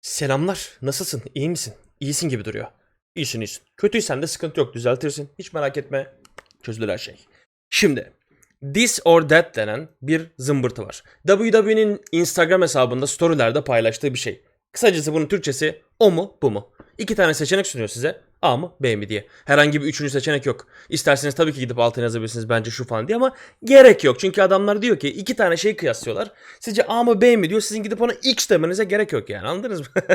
Selamlar. Nasılsın? İyi misin? İyisin gibi duruyor. İyisin iyisin. Kötüysen de sıkıntı yok. Düzeltirsin. Hiç merak etme. Çözülür her şey. Şimdi This or That denen bir zımbırtı var. WWE'nin Instagram hesabında storylerde paylaştığı bir şey. Kısacası bunun Türkçesi o mu bu mu? İki tane seçenek sunuyor size. A mı B mi diye. Herhangi bir üçüncü seçenek yok. İsterseniz tabii ki gidip altına yazabilirsiniz bence şu falan diye ama gerek yok. Çünkü adamlar diyor ki iki tane şey kıyaslıyorlar. Sizce A mı B mi diyor. Sizin gidip ona X demenize gerek yok yani anladınız mı?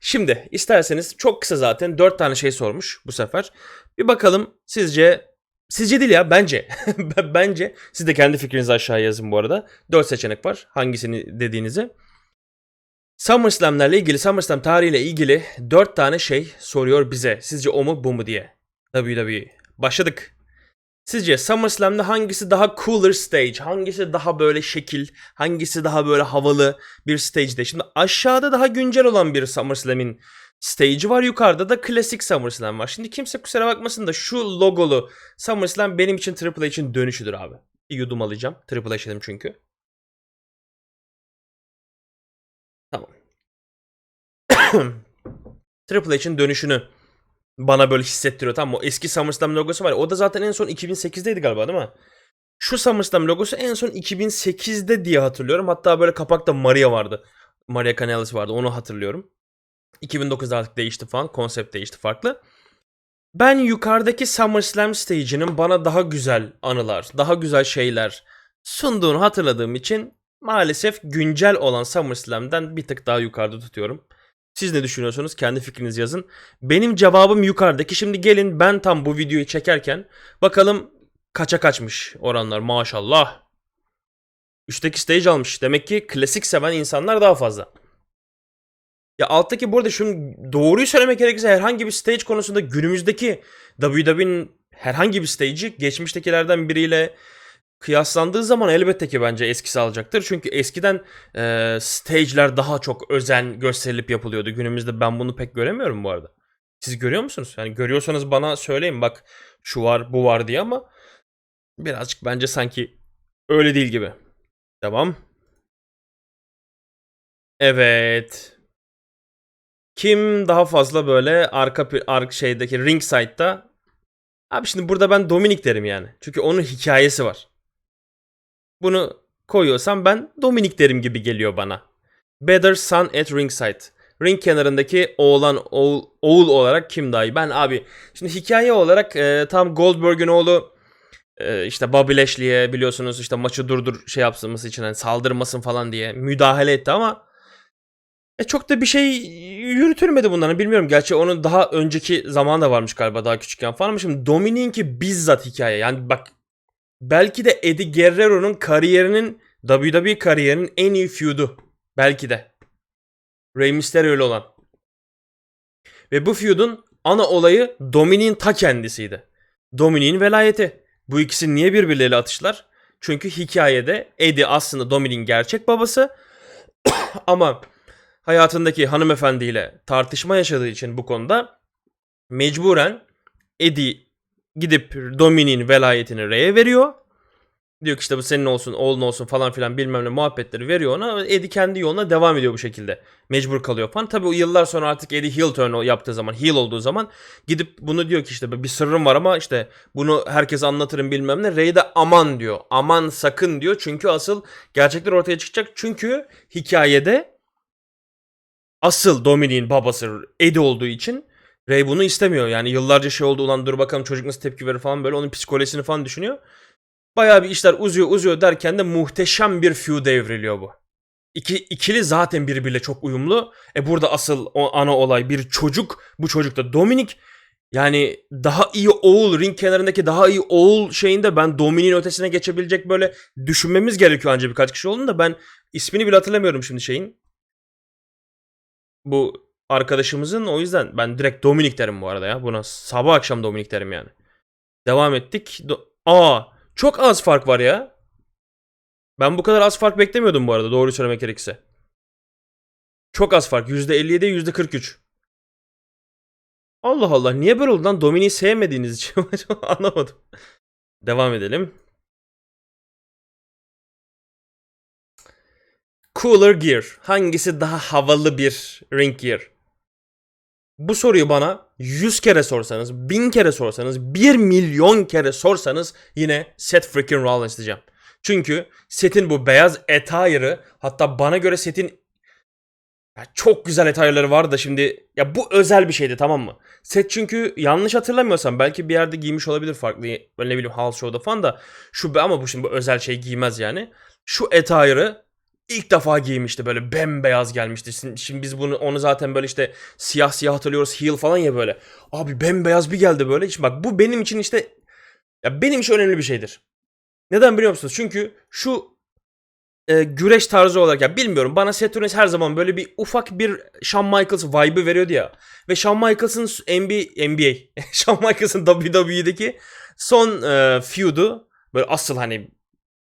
Şimdi isterseniz çok kısa zaten dört tane şey sormuş bu sefer. Bir bakalım sizce Sizce değil ya bence. bence siz de kendi fikrinizi aşağıya yazın bu arada. Dört seçenek var. Hangisini dediğinizi. SummerSlam'lerle ilgili, SummerSlam tarihiyle ilgili dört tane şey soruyor bize. Sizce o mu bu mu diye. WWE. Başladık. Sizce SummerSlam'da hangisi daha cooler stage? Hangisi daha böyle şekil? Hangisi daha böyle havalı bir stage'de? Şimdi aşağıda daha güncel olan bir SummerSlam'in stage'i var. Yukarıda da klasik SummerSlam var. Şimdi kimse kusura bakmasın da şu logolu SummerSlam benim için Triple H'in dönüşüdür abi. Bir yudum alacağım. Triple H dedim çünkü. Tamam. Triple H'in dönüşünü bana böyle hissettiriyor. Tamam o eski SummerSlam logosu var. ya, O da zaten en son 2008'deydi galiba değil mi? Şu SummerSlam logosu en son 2008'de diye hatırlıyorum. Hatta böyle kapakta Maria vardı. Maria Kanellis vardı. Onu hatırlıyorum. 2009'da artık değişti falan. Konsept değişti farklı. Ben yukarıdaki SummerSlam stage'inin bana daha güzel anılar, daha güzel şeyler sunduğunu hatırladığım için maalesef güncel olan SummerSlam'den bir tık daha yukarıda tutuyorum. Siz ne düşünüyorsunuz? Kendi fikrinizi yazın. Benim cevabım yukarıdaki. Şimdi gelin ben tam bu videoyu çekerken bakalım kaça kaçmış oranlar maşallah. Üstteki stage almış. Demek ki klasik seven insanlar daha fazla. Ya alttaki burada şunu doğruyu söylemek gerekirse herhangi bir stage konusunda günümüzdeki WWE'nin herhangi bir stage'i geçmiştekilerden biriyle kıyaslandığı zaman elbette ki bence eskisi alacaktır. Çünkü eskiden e, stage'ler daha çok özen gösterilip yapılıyordu. Günümüzde ben bunu pek göremiyorum bu arada. Siz görüyor musunuz? Yani görüyorsanız bana söyleyin bak şu var bu var diye ama birazcık bence sanki öyle değil gibi. Devam. Evet. Kim daha fazla böyle arka ark şeydeki ringside'da Abi şimdi burada ben Dominik derim yani. Çünkü onun hikayesi var. Bunu koyuyorsam ben Dominik derim gibi geliyor bana. Better son at ringside. Ring kenarındaki oğlan oğul, oğul olarak kim daha? Ben abi şimdi hikaye olarak e, tam Goldberg'ün oğlu e, işte Bobby Lashley'e biliyorsunuz işte maçı durdur şey yapması için hani saldırmasın falan diye müdahale etti ama e çok da bir şey yürütülmedi bunların bilmiyorum. Gerçi onun daha önceki zaman da varmış galiba daha küçükken falan ama şimdi Dominik'inki bizzat hikaye. Yani bak belki de Eddie Guerrero'nun kariyerinin WWE kariyerinin en iyi feud'u. Belki de. Rey Mysterio ile olan. Ve bu feud'un ana olayı Dominik'in ta kendisiydi. Dominik'in velayeti. Bu ikisi niye birbirleriyle atışlar? Çünkü hikayede Eddie aslında Dominik'in gerçek babası ama hayatındaki hanımefendiyle tartışma yaşadığı için bu konuda mecburen Eddie gidip Dominik'in velayetini Rey'e veriyor. Diyor ki işte bu senin olsun, oğlun olsun falan filan bilmem ne muhabbetleri veriyor ona. Eddie kendi yoluna devam ediyor bu şekilde. Mecbur kalıyor falan. Tabii o yıllar sonra artık Eddie heel turn yaptığı zaman, heel olduğu zaman gidip bunu diyor ki işte bir sırrım var ama işte bunu herkese anlatırım bilmem ne. Rey de aman diyor. Aman sakın diyor. Çünkü asıl gerçekler ortaya çıkacak. Çünkü hikayede asıl Dominik'in babası Eddie olduğu için Ray bunu istemiyor. Yani yıllarca şey oldu ulan dur bakalım çocuk nasıl tepki verir falan böyle onun psikolojisini falan düşünüyor. Bayağı bir işler uzuyor uzuyor derken de muhteşem bir feud evriliyor bu. İki, ikili zaten birbiriyle çok uyumlu. E burada asıl o ana olay bir çocuk. Bu çocuk da Dominik. Yani daha iyi oğul ring kenarındaki daha iyi oğul şeyinde ben Dominik'in ötesine geçebilecek böyle düşünmemiz gerekiyor anca birkaç kişi olduğunda da ben ismini bile hatırlamıyorum şimdi şeyin bu arkadaşımızın o yüzden ben direkt Dominik derim bu arada ya. Buna sabah akşam Dominik derim yani. Devam ettik. Do- Aa çok az fark var ya. Ben bu kadar az fark beklemiyordum bu arada doğru söylemek gerekirse. Çok az fark. %57 %43. Allah Allah niye böyle oldu lan? Dominik'i sevmediğiniz için anlamadım. Devam edelim. cooler gear? Hangisi daha havalı bir ring gear? Bu soruyu bana 100 kere sorsanız, 1000 kere sorsanız, 1 milyon kere sorsanız yine Seth freaking Rollins diyeceğim. Çünkü setin bu beyaz attire'ı hatta bana göre setin ya çok güzel attire'ları vardı da şimdi ya bu özel bir şeydi tamam mı? Set çünkü yanlış hatırlamıyorsam belki bir yerde giymiş olabilir farklı böyle ne bileyim house show'da falan da şu ama bu şimdi bu özel şey giymez yani. Şu attire'ı ilk defa giymişti böyle bembeyaz gelmişti. Şimdi, biz bunu onu zaten böyle işte siyah siyah hatırlıyoruz heel falan ya böyle. Abi bembeyaz bir geldi böyle. Şimdi bak bu benim için işte ya benim için önemli bir şeydir. Neden biliyor musunuz? Çünkü şu e, güreş tarzı olarak ya bilmiyorum bana Rollins her zaman böyle bir ufak bir Shawn Michaels vibe'ı veriyordu ya. Ve Shawn Michaels'ın NBA, NBA Shawn Michaels'ın WWE'deki son e, feud'u böyle asıl hani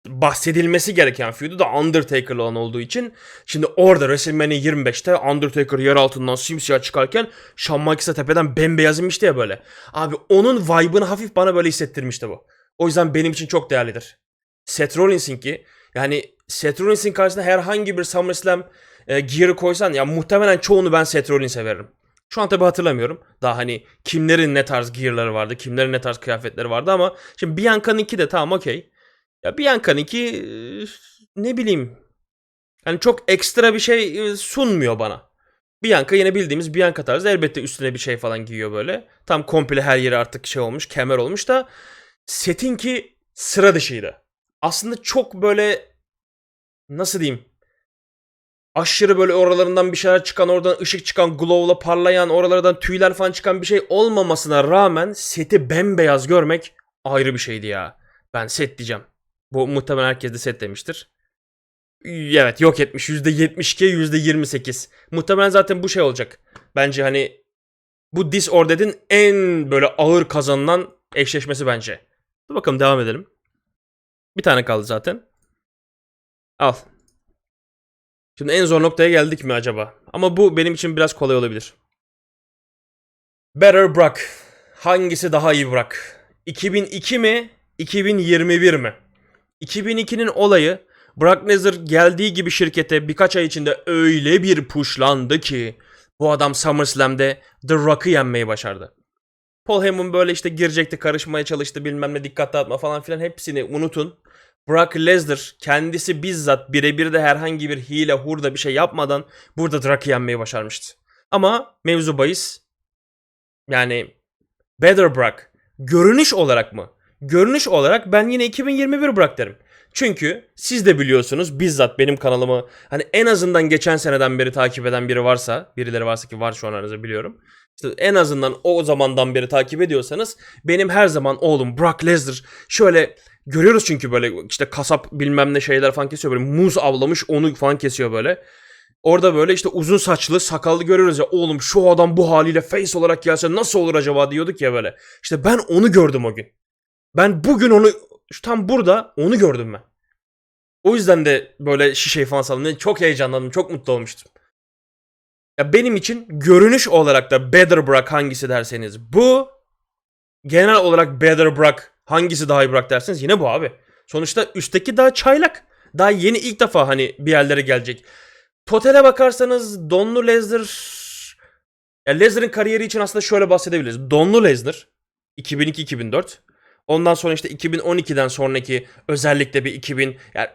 bahsedilmesi gereken feud'u da Undertaker'la olan olduğu için şimdi orada WrestleMania 25'te Undertaker yer altından simsiyah çıkarken Shawn Michaels'a tepeden bembeyaz inmişti ya böyle. Abi onun vibe'ını hafif bana böyle hissettirmişti bu. O yüzden benim için çok değerlidir. Seth Rollins'in ki yani Seth Rollins'in karşısında herhangi bir SummerSlam e, gear'ı koysan ya muhtemelen çoğunu ben Seth Rollins'e veririm. Şu an tabi hatırlamıyorum. Daha hani kimlerin ne tarz gear'ları vardı, kimlerin ne tarz kıyafetleri vardı ama şimdi Bianca'nınki de tamam okey. Ya Bianca'nınki ne bileyim yani çok ekstra bir şey sunmuyor bana. Bianca yine bildiğimiz Bianca tarzı elbette üstüne bir şey falan giyiyor böyle. Tam komple her yeri artık şey olmuş, kemer olmuş da setinki sıra dışıydı. Aslında çok böyle nasıl diyeyim? Aşırı böyle oralarından bir şeyler çıkan, oradan ışık çıkan, glow'la parlayan, oralardan tüyler falan çıkan bir şey olmamasına rağmen seti bembeyaz görmek ayrı bir şeydi ya. Ben set diyeceğim. Bu muhtemelen herkes de set demiştir. Evet yok etmiş. %72'ye %28. Muhtemelen zaten bu şey olacak. Bence hani bu Disordered'in en böyle ağır kazanılan eşleşmesi bence. Dur bakalım devam edelim. Bir tane kaldı zaten. Al. Şimdi en zor noktaya geldik mi acaba? Ama bu benim için biraz kolay olabilir. Better Brock. Hangisi daha iyi Brock? 2002 mi? 2021 mi? 2002'nin olayı Brock Lesnar geldiği gibi şirkete birkaç ay içinde öyle bir pushlandı ki bu adam SummerSlam'de The Rock'ı yenmeyi başardı. Paul Heyman böyle işte girecekti, karışmaya çalıştı, bilmem ne dikkat dağıtma falan filan hepsini unutun. Brock Lesnar kendisi bizzat birebir de herhangi bir hile, hurda bir şey yapmadan burada Rock'ı yenmeyi başarmıştı. Ama mevzu bahis yani Better Brock görünüş olarak mı? Görünüş olarak ben yine 2021 Brock derim. Çünkü siz de biliyorsunuz bizzat benim kanalımı hani en azından geçen seneden beri takip eden biri varsa, birileri varsa ki var şu an aranızda biliyorum. İşte en azından o zamandan beri takip ediyorsanız benim her zaman oğlum Brock Lesnar şöyle görüyoruz çünkü böyle işte kasap bilmem ne şeyler falan kesiyor böyle muz avlamış onu falan kesiyor böyle. Orada böyle işte uzun saçlı sakallı görüyoruz ya oğlum şu adam bu haliyle face olarak gelse nasıl olur acaba diyorduk ya böyle. İşte ben onu gördüm o gün. Ben bugün onu şu tam burada onu gördüm ben. O yüzden de böyle şişeyi falan saldım. Çok heyecanlandım. Çok mutlu olmuştum. Ya benim için görünüş olarak da Better Brock hangisi derseniz bu. Genel olarak Better Brock hangisi daha iyi Brock derseniz yine bu abi. Sonuçta üstteki daha çaylak. Daha yeni ilk defa hani bir yerlere gelecek. Totale bakarsanız Donlu Lesnar ya Lesnar'ın kariyeri için aslında şöyle bahsedebiliriz. Donlu Lesnar 2002-2004 Ondan sonra işte 2012'den sonraki özellikle bir 2000 yani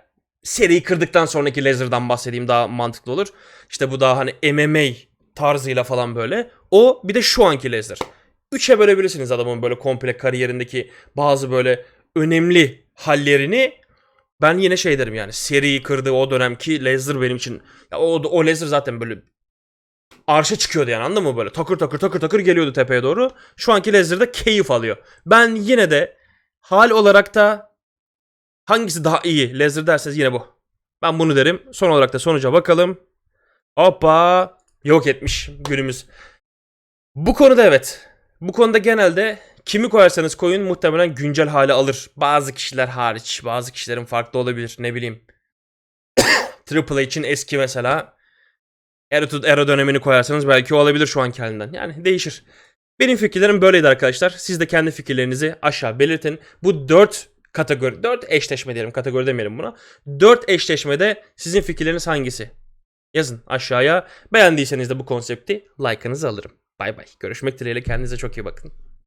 seriyi kırdıktan sonraki Lesnar'dan bahsedeyim daha mantıklı olur. İşte bu daha hani MMA tarzıyla falan böyle. O bir de şu anki Lesnar. Üçe bölebilirsiniz adamın böyle komple kariyerindeki bazı böyle önemli hallerini. Ben yine şey derim yani seriyi kırdığı o dönemki Lesnar benim için ya o, o Lesnar zaten böyle arşa çıkıyordu yani anladın mı böyle takır takır takır takır geliyordu tepeye doğru. Şu anki Lesnar'da keyif alıyor. Ben yine de hal olarak da hangisi daha iyi Lesnar derseniz yine bu. Ben bunu derim. Son olarak da sonuca bakalım. Hoppa yok etmiş günümüz. Bu konuda evet. Bu konuda genelde kimi koyarsanız koyun muhtemelen güncel hale alır. Bazı kişiler hariç. Bazı kişilerin farklı olabilir. Ne bileyim. Triple H'in eski mesela Attitude Era dönemini koyarsanız belki olabilir şu anki halinden. Yani değişir. Benim fikirlerim böyleydi arkadaşlar. Siz de kendi fikirlerinizi aşağı belirtin. Bu 4 kategori 4 eşleşme diyelim kategori demeyelim buna. 4 eşleşmede sizin fikirleriniz hangisi? Yazın aşağıya. Beğendiyseniz de bu konsepti like'ınızı alırım. Bay bay. Görüşmek dileğiyle kendinize çok iyi bakın.